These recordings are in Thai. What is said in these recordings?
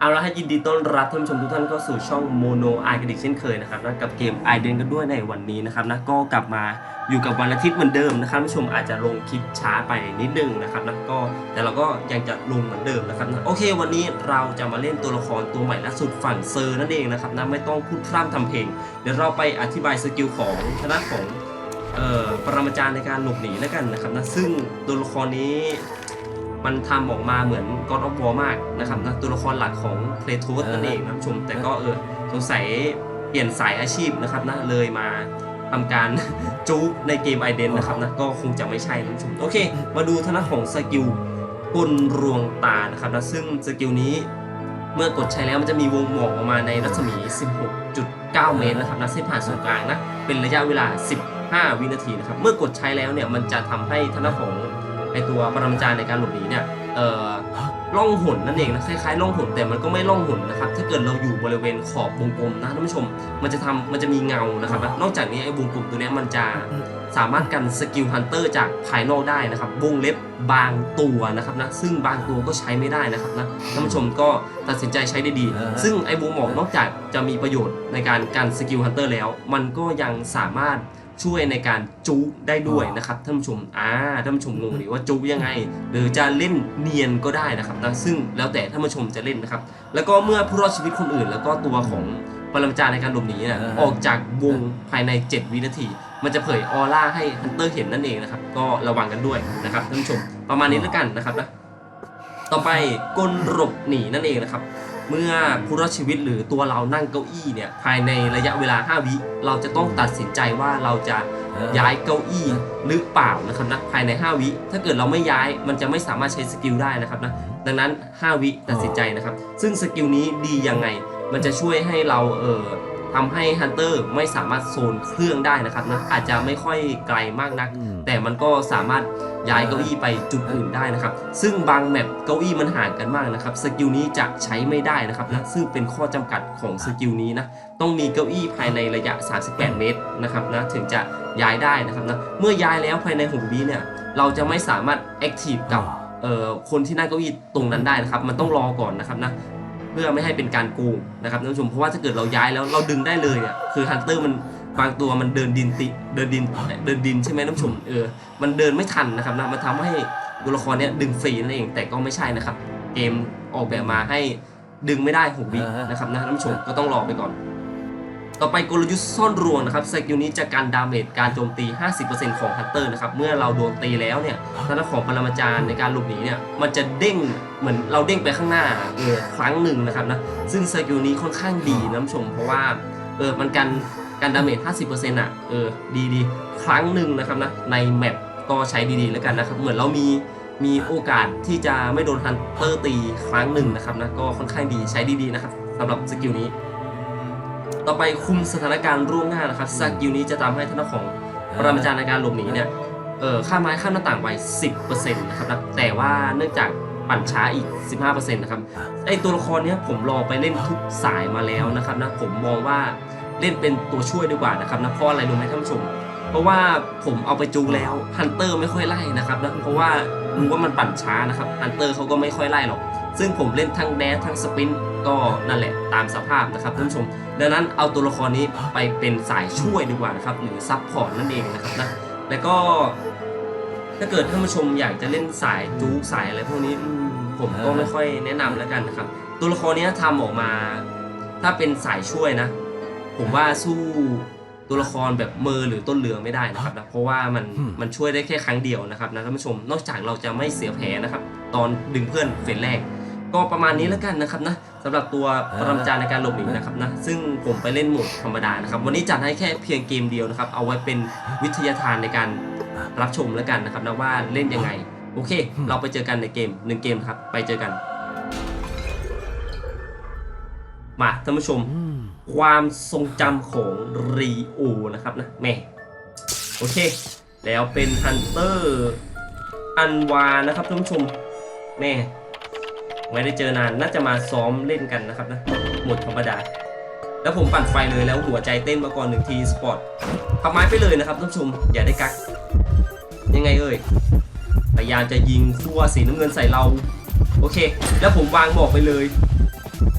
เอาละให้ยินดีต้อนรับท่านผู้ชมทุกท่านเข้าสู่ช่องโมโนไอกันอีกเช่นเคยนะครับนะกับเกมไอเดนกันด้วยในวันนี้นะครับนะก็กลับมาอยู่กับวันอาทิตย์เหมือนเดิมนะครับผู้ชมอาจจะลงคลิปช้าไปนิดนึงนะครับนะก็แต่เราก็ยังจะลงเหมือนเดิมนะครับนะโอเค วันนี้เราจะมาเล่นตัวละครตัวใหม่ล่าสุดฝั่งเซอร์นั่นเองนะครับนะไม่ต้องพูดพร่ำทำเพลง เดี๋ยวเราไปอธิบายสกิลของคณะของเอ่อปรมาจารย์ในการหลบหนีแล้วกันนะครับนะซึ่งตัวละครนี้ มันทำออกมาเหมือน God of War มากนะครับนะตัวละครหลักของ p l a y t o s นั่นเองนะผู้ชม แต่ก็เออสงสัยเปลี่ยนสายอาชีพนะครับนะเลยมาทำการจู๊กในเกม i d e n นะครับนะก็คงจะไม่ใช่นะผู้ชม โอเค มาดูทางด้านของสกิลกลรวงตานะครับนะซึ่งสกิลนี้เมื่อกดใช้แล้วมันจะมีวงหมอกออกมาในรัศมี 16.9 เมตรนะครับนะเส้นผ่านศูนย์กลางนะเป็นระยะเวลา 15 วินาทีนะครับเมื่อกดใช้แล้วเนี่ยมันจะทำให้ทางด้านของไอตัวปรมาจารย์ในการหลบหนีเนี่ยเอ่อล่องหนนั่นเองนะคล้ายๆล่องหนแต่มันก็ไม่ล่องหนนะครับถ้าเกิดเราอยู่บริเวณขอบวงกลมนะท่านผู้ชม มันจะทำมันจะมีเงานะครับนะนอกจากนี้ไอ้วงกลมตัวเนี้ยมันจะสามารถกันสกิลฮันเตอร์จากภายนอกได้นะครับวงเล็บบางตัวนะครับนะซึ่งบางตัวก็ใช้ไม่ได้นะครับนะท่านผู้ชมก็ตัดสินใจใช้ได้ดีอ่าฮะซึ่งไอ้วงหมอกนอกจากจะมีประโยชน์ในการกันสกิลฮันเตอร์แล้ว มันก็ยังสามารถ ช่วยในการจู๊ได้ด้วยนะครับท่านผู้ชมอ่าท่านผู้ชมงงหรือว่าจู๊ยังไง หรือจะเล่นเนียนก็ได้นะครับนะซึ่งแล้วแต่ท่านผู้ชมจะเล่นนะครับ แล้วก็เมื่อผู้รอดชีวิตคนอื่น แล้วก็ตัวของปรมาจารย์ในการหลบหนีเนี่ยอ่าฮะออกจากวงภายใน 7 วินาที มันจะเผยออร่าให้ฮันเตอร์เห็นนั่นเองนะครับ ก็ระวังกันด้วยนะครับท่านผู้ชมประมาณนี้แล้วกันนะครับนะ ต่อไปกลหลบหนีนั่นเองนะครับ เมื่อผู้รอดชีวิตหรือตัวเรานั่งเก้าอี้เนี่ยภายในระยะเวลา 5 วิเราจะต้องตัดสินใจว่าเราจะย้ายเก้าอี้หรือเปล่านะครับนะภายใน 5 วิ ถ้าเกิดเราไม่ย้ายมันจะไม่สามารถใช้สกิลได้นะครับนะดังนั้น 5 วิตัดสินใจนะครับ ซึ่งสกิลนี้ดียังไง มันจะช่วยให้เราเออ ทำให้ฮันเตอร์ไม่สามารถโซนเครื่องได้นะครับนะอาจจะไม่ค่อยไกลมากนัก แต่มันก็สามารถย้ายเก้าอี้ไปจุดอื่นได้นะครับ ซึ่งบางแมปเก้าอี้มันห่างกันมากนะครับ สกิลนี้จะใช้ไม่ได้นะครับนะซึ่งเป็นข้อจำกัดของสกิลนี้นะ ต้องมีเก้าอี้ภายในระยะ 38 เมตรนะครับนะถึงจะย้ายได้นะครับนะ เมื่อย้ายแล้วภายใน6วิเนี่ย เราจะไม่สามารถแอคทีฟกับเอ่อคนที่นั่งเก้าอี้ตรงนั้นได้นะครับ มันต้องรอก่อนนะครับนะเพื่อไม่ให้เป็นการโกงนะครับท่านผู้ชมเพราะว่าถ้าเกิดเราย้ายแล้วเราดึงได้เลยเนี่ยคือฮันเตอร์มันบางตัวมันเดินดินติเดินดินเดินดินใช่ไหมท่านผู้ชมเออมันเดินไม่ทันนะครับนะมันทำให้ตัวละครเนี้ยดึงฟรีนั่นเองแต่ก็ไม่ใช่นะครับ เกมออกแบบมาให้ดึงไม่ได้6วินะครับนะท่านผู้ชมก็ต้องรอไปก่อน ต่อไปกลยุทธ์ซ่อนรวงนะครับสกิลนี้จะการดาเมจการโจมตี 50%ของฮันเตอร์นะครับ เมื่อเราโดนตีแล้วเนี่ยทางด้านของปรมาจารย์ในการหลบหนีเนี่ย มันจะเด้งเหมือนเราเด้งไปข้างหน้าเออครั้งหนึ่งนะครับนะ ซึ่งสกิลนี้ค่อนข้างดีนะท่านผู้ชม เพราะว่าเออมันกันการดาเมจ 50%อะเออดีดีครั้งหนึ่งนะครับนะในแมปก็ใช้ดีๆแล้วกันนะครับ เหมือนเรามีมีโอกาสที่จะไม่โดนฮันเตอร์ตีครั้งหนึ่งนะครับนะก็ค่อนข้างดีใช้ดีๆนะครับสำหรับสกิลนี้ ต่อไปคุมสถานการณ์ร่วงหน้านะครับสกิลนี้จะทำให้ท่านของปรมาจารย์ในการหลบหนีเนี่ยเออข้ามไม้ข้ามหน้าต่างไป 10%นะครับนะแต่ว่าเนื่องจากปั่นช้าอีก 15%นะครับไอตัวละครเนี้ยผมลองไปเล่นทุกสายมาแล้วนะครับนะผมมองว่าเล่นเป็นตัวช่วยดีกว่านะครับนะเพราะอะไรรู้ไหมท่านผู้ชม เพราะว่าผมเอาไปจูงแล้วฮันเตอร์ไม่ค่อยไล่นะครับนะเพราะว่ารู้ว่ามันปั่นช้านะครับฮันเตอร์เขาก็ไม่ค่อยไล่หรอก ซึ่งผมเล่นทั้งแดสทั้งสปรินต์ก็นั่นแหละตามสภาพนะครับท่านผู้ชม ดังนั้นเอาตัวละครนี้ไปเป็นสายช่วยดีกว่านะครับหรือซับพอร์ตนั่นเองนะครับนะแล้วก็ถ้าเกิดท่านผู้ชมอยากจะเล่นสายจู๊กสายอะไรพวกนี้อืมผมก็ไม่ค่อยแนะนำแล้วกันนะครับ ตัวละครเนี้ยทำออกมา ถ้าเป็นสายช่วยนะ ผมว่าสู้ตัวละครแบบเมอร์หรือต้นเรือไม่ได้นะครับนะเพราะว่ามันอืมมันช่วยได้แค่ครั้งเดียวนะครับนะท่านผู้ชมนอกจากเราจะไม่เสียแผลนะครับ ตอนดึงเพื่อนเฟสแรก ก็ประมาณนี้แล้วกันนะครับนะสำหรับตัวปรมาจารย์ในการหลบหนีนะครับนะซึ่งผมไปเล่นโหมดธรรมดานะครับ วันนี้จัดให้แค่เพียงเกมเดียวนะครับ เอาไว้เป็นวิทยาทานในการรับชมแล้วกันนะครับนะว่าเล่นยังไง โอเค เราไปเจอกันในเกมหนึ่งเกมครับ ไปเจอกัน มาท่านผู้ชม ความทรงจำของรีโอนะครับนะแหม่โอเค แล้วเป็นฮันเตอร์อันวานะครับท่านผู้ชมแม่ ไม่ได้เจอนานน่าจะมาซ้อมเล่นกันนะครับนะหมดธรรมดา แล้วผมปั่นไฟเลยแล้วหัวใจเต้นมาก่อนหนึ่งทีสปอร์ตทำไม้ไปเลยนะครับท่านผู้ชมอย่าได้กักยังไงเอ่ยพยายามจะยิงขั้วสีน้ำเงินใส่เรา โอเค แล้วผมวางบอกไปเลย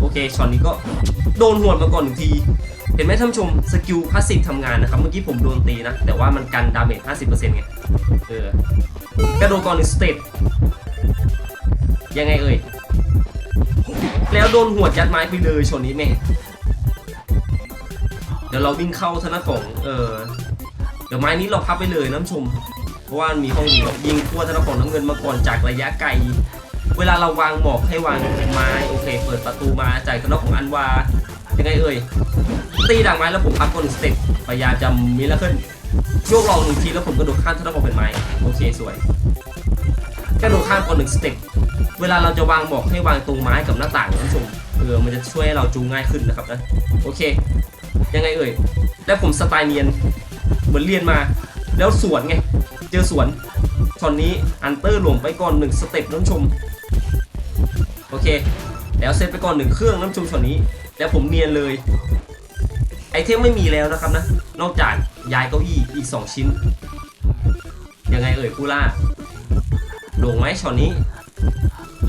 โอเคช็อตนี้ก็โดนหวดมาก่อนหนึ่งที เห็นไหมท่านผู้ชมสกิลพาสซีฟทำงานนะครับ เมื่อกี้ผมโดนตีนะ แต่ว่ามันกันดาเมจ50%ไง เออกระโดดก่อนหนึ่งสเต็ปยังไงเอ่ย แล้วโดนหวดยัดไม้ไปเลยชนนี้แม่เดี๋ยวเราวิ่งเข้าธนาของเออเดี๋ยวไม้นี้เราพับไปเลยน้ำชม เพราะว่ามีห้องยิงยิงทั่วธนาของน้ำเงินมาก่อนจากระยะไกล เวลาเราวางหมอกให้วางไม้โอเค เปิดประตูมาจากธนาของอันวายังไงเอ่ยตีดังไม้แล้วผมพับก่อนหนึ่งสเต็ปพยายามจะมิลเคิลโยกลองหนึ่งทีแล้วผมกระโดดข้ามธนาของเป็นไม้โอเคสวยกระโดดข้ามก่อนหนึ่งสเต็ป เวลาเราจะวางหมอกให้วางตรงไม้กับหน้าต่างนะท่านผู้ชมเออมันจะช่วยให้เราจูงง่ายขึ้นนะครับนะโอเค ยังไงเอ่ยแล้วผมสไตล์เนียนเหมือนเรียนมา แล้วสวนไง เจอสวนชอตนี้อันเตอร์หลวมไปก่อนหนึ่งสเต็ปน้ำชม โอเค แล้วเซตไปก่อนหนึ่งเครื่องน้ำชมชอตนี้ แล้วผมเนียนเลยไอเทมไม่มีแล้วนะครับนะ นอกจากย้ายเก้าอี้อีก 2 ชิ้น ยังไงเอ่ยคูล่าหลวงไหมช็อตนี้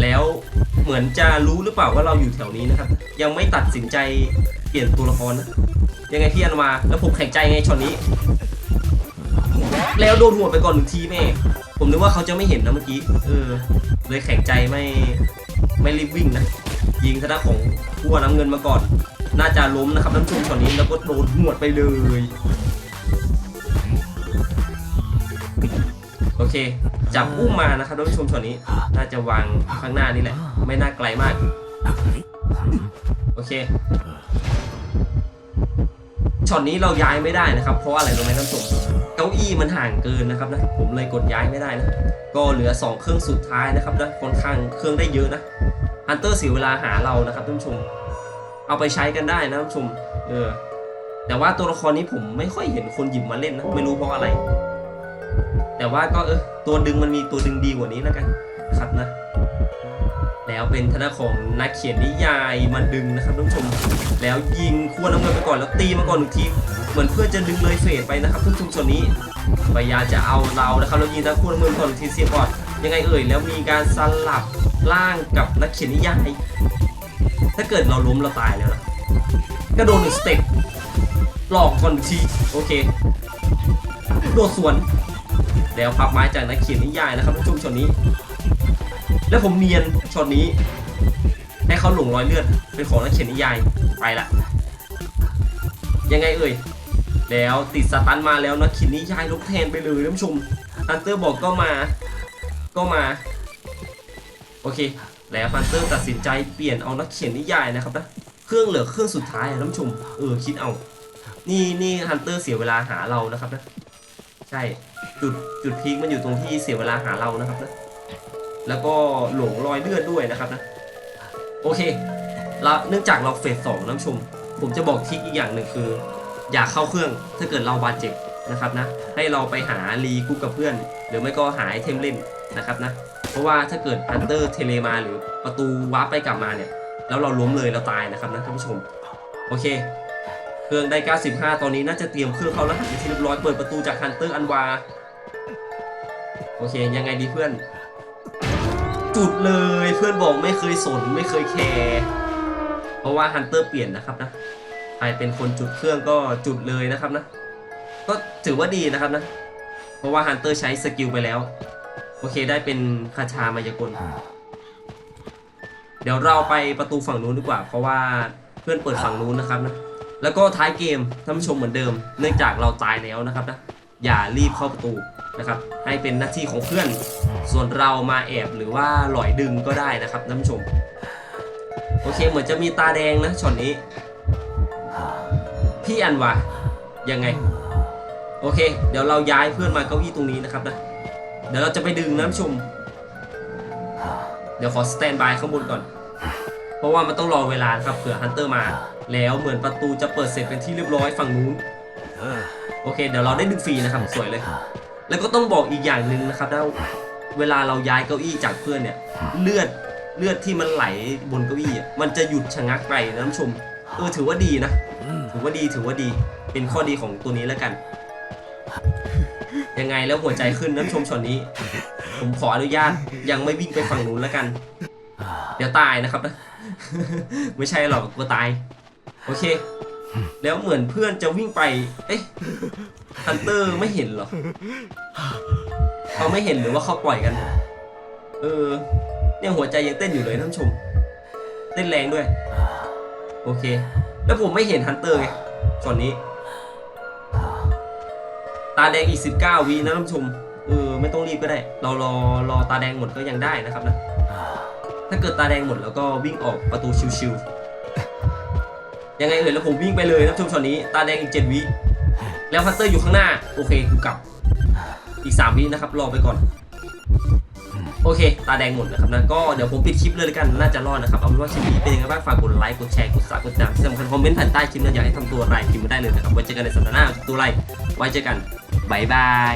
แล้วเหมือนจะรู้หรือเปล่าว่าเราอยู่แถวนี้นะครับ ยังไม่ตัดสินใจเปลี่ยนตัวละครนะยังไงพี่อันมาแล้วผมแข็งใจไงช็อตนี้ แล้วโดนหัวไปก่อนหนึ่งทีแม่ ผมนึกว่าเขาจะไม่เห็นนะเมื่อกี้เออเลยแข็งใจไม่ไม่รีบวิ่งนะยิงทางด้าของขั้น้ำเงินมาก่อน น่าจะล้มนะครับน้ำชุ่มช็อตนี้แล้วก็โดนหัวไปเลย เค จับอุ้มมานะครับท่านผู้ชมช็อตนี้ น่าจะวางข้างหน้านี่แหละ ไม่น่าไกลมาก โอเคช็อตนี้เราย้ายไม่ได้นะครับ เพราะอะไรรู้ไหมท่านผู้ชมเก้าอี้มันห่างเกินนะครับนะ ผมเลยกดย้ายไม่ได้นะ ก็เหลือ 2 เครื่องสุดท้ายนะครับนะค่อนข้างเครื่องได้เยอะนะฮันเตอร์เสียเวลาหาเรานะครับท่านผู้ชม เอาไปใช้กันได้นะท่านผู้ชม เออ แต่ว่าตัวละครนี้ผมไม่ค่อยเห็นคนหยิบมาเล่นนะ ไม่รู้เพราะอะไร แต่ว่าก็เออตัวดึงมันมีตัวดึงดีกว่านี้แล้วกันะครับนะ แล้วเป็นธนาของนักเขียนนิยายมันดึงนะครับท่านผู้ชม แล้วยิงขั้วน้ำเงินไปก่อนแล้วตีมาก่อนหนึ่งทีเหมือนเพื่อจะดึงเลยเฟดไปนะครับท่านผู้ชมส่วนนี้พยายามจะเอาเรานะครับแล้วยิงทางขั้วน้ำเงินก่อนหนึ่งทีเสียก่อนยังไงเอ่ยแล้วมีการสลับล่างกับนักเขียนนิยายถ้าเกิดเราล้มเราตายแล้วนะกระโดดหนึ่งสเต็ปหลอกก่อนหนึ่งทีโอเคโดดสวน แล้วพับไม้จากนักเขียนนิยายนะครับท่านผู้ชมช็อตนี้ แล้วผมเนียนช็อตนี้ให้เขาหลงรอยเลือดเป็นของนักเขียนนิยายไปละยังไงเอ่ยแล้วติดสตันมาแล้วนักเขียนนิยายลบแทนไปเลยท่านผู้ชมฮันเตอร์บอกก็มาก็มา โอเค แล้วฮันเตอร์ตัดสินใจเปลี่ยนเอานักเขียนนิยายนะครับนะเครื่องเหลือเครื่องสุดท้ายท่านผู้ชมเออคิดเอา นี่นี่ฮันเตอร์เสียเวลาหาเรานะครับนะ ช่จุดจุดพีคมันอยู่ตรงที่เสียเวลาหาเรานะครับนะแล้วก็หลงรอยเลือดด้วยนะครับนะโอเคแล้วเนื่องจากเราเฟสสองน้ำชม ผมจะบอกทิกอีกอย่างหนึ่งคือ อย่าเข้าเครื่องถ้าเกิดเราบาดเจ็บนะครับนะให้เราไปหารีกุ๊กกับเพื่อน หรือไม่ก็หาไอเทมเล่นนะครับนะเพราะว่าถ้าเกิดฮันเตอร์เทเลมาหรือประตูวาร์ปไปกลับมาเนี่ย แล้วเราล้มเลยเราตายนะครับนะท่านผู้ชมโอเค เครื่องได้ 95 ตอนนี้น่าจะเตรียมเครื่องเข้ารหัสเป็นที่เรียบร้อยเปิดประตูจากฮันเตอร์อันวา โอเคยังไงดีเพื่อน จุดเลยเพื่อนบอกไม่เคยสนไม่เคยแคร์เพราะว่าฮันเตอร์เปลี่ยนนะครับนะใครเป็นคนจุดเครื่องก็จุดเลยนะครับนะ ก็ถือว่าดีนะครับนะ เพราะว่าฮันเตอร์ใช้สกิลไปแล้ว โอเคได้เป็นคาชามายากลเดี๋ยวเราไปประตูฝั่งนู้นดีกว่า เพราะว่าเพื่อนเปิดฝั่งนู้นนะครับนะ แล้วก็ท้ายเกมท่านผู้ชมเหมือนเดิม เนื่องจากเราตายแล้วนะครับนะอย่ารีบเข้าประตูนะครับ ให้เป็นหน้าที่ของเพื่อน ส่วนเรามาแอบหรือว่าหลอยดึงก็ได้นะครับท่านผู้ชม โอเคเหมือนจะมีตาแดงนะช็อตนี้ พี่อันวะยังไง โอเค เดี๋ยวเราย้ายเพื่อนมาเก้าอี้ตรงนี้นะครับนะ เดี๋ยวเราจะไปดึงนะท่านผู้ชม เดี๋ยวขอสแตนบายข้างบนก่อน เพราะว่ามันต้องรอเวลาครับเผื่อฮันเตอร์มา แล้วเหมือนประตูจะเปิดเสร็จเป็นที่เรียบร้อยฝั่งนู้นโอเค เดี๋ยวเราได้ดึงฟรีนะครับสวยเลย แล้วก็ต้องบอกอีกอย่างหนึ่งนะครับว่าเวลาเราย้ายเก้าอี้จากเพื่อนเนี่ย เลือดเลือดที่มันไหลบนเก้าอี้อะมันจะหยุดชะงักไปนะท่านผู้ชมเออถือว่าดีนะ ถือว่าดีถือว่าดีเป็นข้อดีของตัวนี้แล้วกัน ยังไงแล้วหัวใจขึ้นนะท่านผู้ชมช็อตนี้ ผมขออนุญาตยังไม่วิ่งไปฝั่งนู้นแล้วกัน เดี๋ยวตายนะครับนะ ไม่ใช่หรอกกลัวตาย โอเค แล้วเหมือนเพื่อนจะวิ่งไป เอ๊ะฮันเตอร์ไม่เห็นเหรอเขาไม่เห็นหรือว่าเขาปล่อยกัน เออ เนี่ยหัวใจยังเต้นอยู่เลยท่านชม เต้นแรงด้วย โอเค แล้วผมไม่เห็นฮันเตอร์ไงช็อตนี้ ตาแดงอีก 19วีนะท่านชม เออ ไม่ต้องรีบก็ได้ เรารอรอตาแดงหมดก็ยังได้นะครับนะ ถ้าเกิดตาแดงหมดแล้วก็วิ่งออกประตูชิวๆ ยังไงเอ่ยแล้วผมวิ่งไปเลยนะท่านผู้ชมช็อตนี้ ตาแดงอีก7วิ แล้วฮันเตอร์อยู่ข้างหน้า โอเคกูกลับ อีก3วินะครับ รอไปก่อน โอเค ตาแดงหมดนะครับนะก็เดี๋ยวผมปิดคลิปเลยแล้วกัน น่าจะรอดนะครับ เอาเป็นว่าคลิปนี้เป็นยังไงบ้าง ฝากกดไลค์ กดแชร์ กดซับกดติดตามที่สำคัญคอมเมนต์ผ่านใต้คลิปนะอยากให้ทำตัวอะไรพิมพ์มาได้เลยนะครับ ไว้เจอกันในสัปดาห์หน้าตัวไรไว้เจอกันบายบาย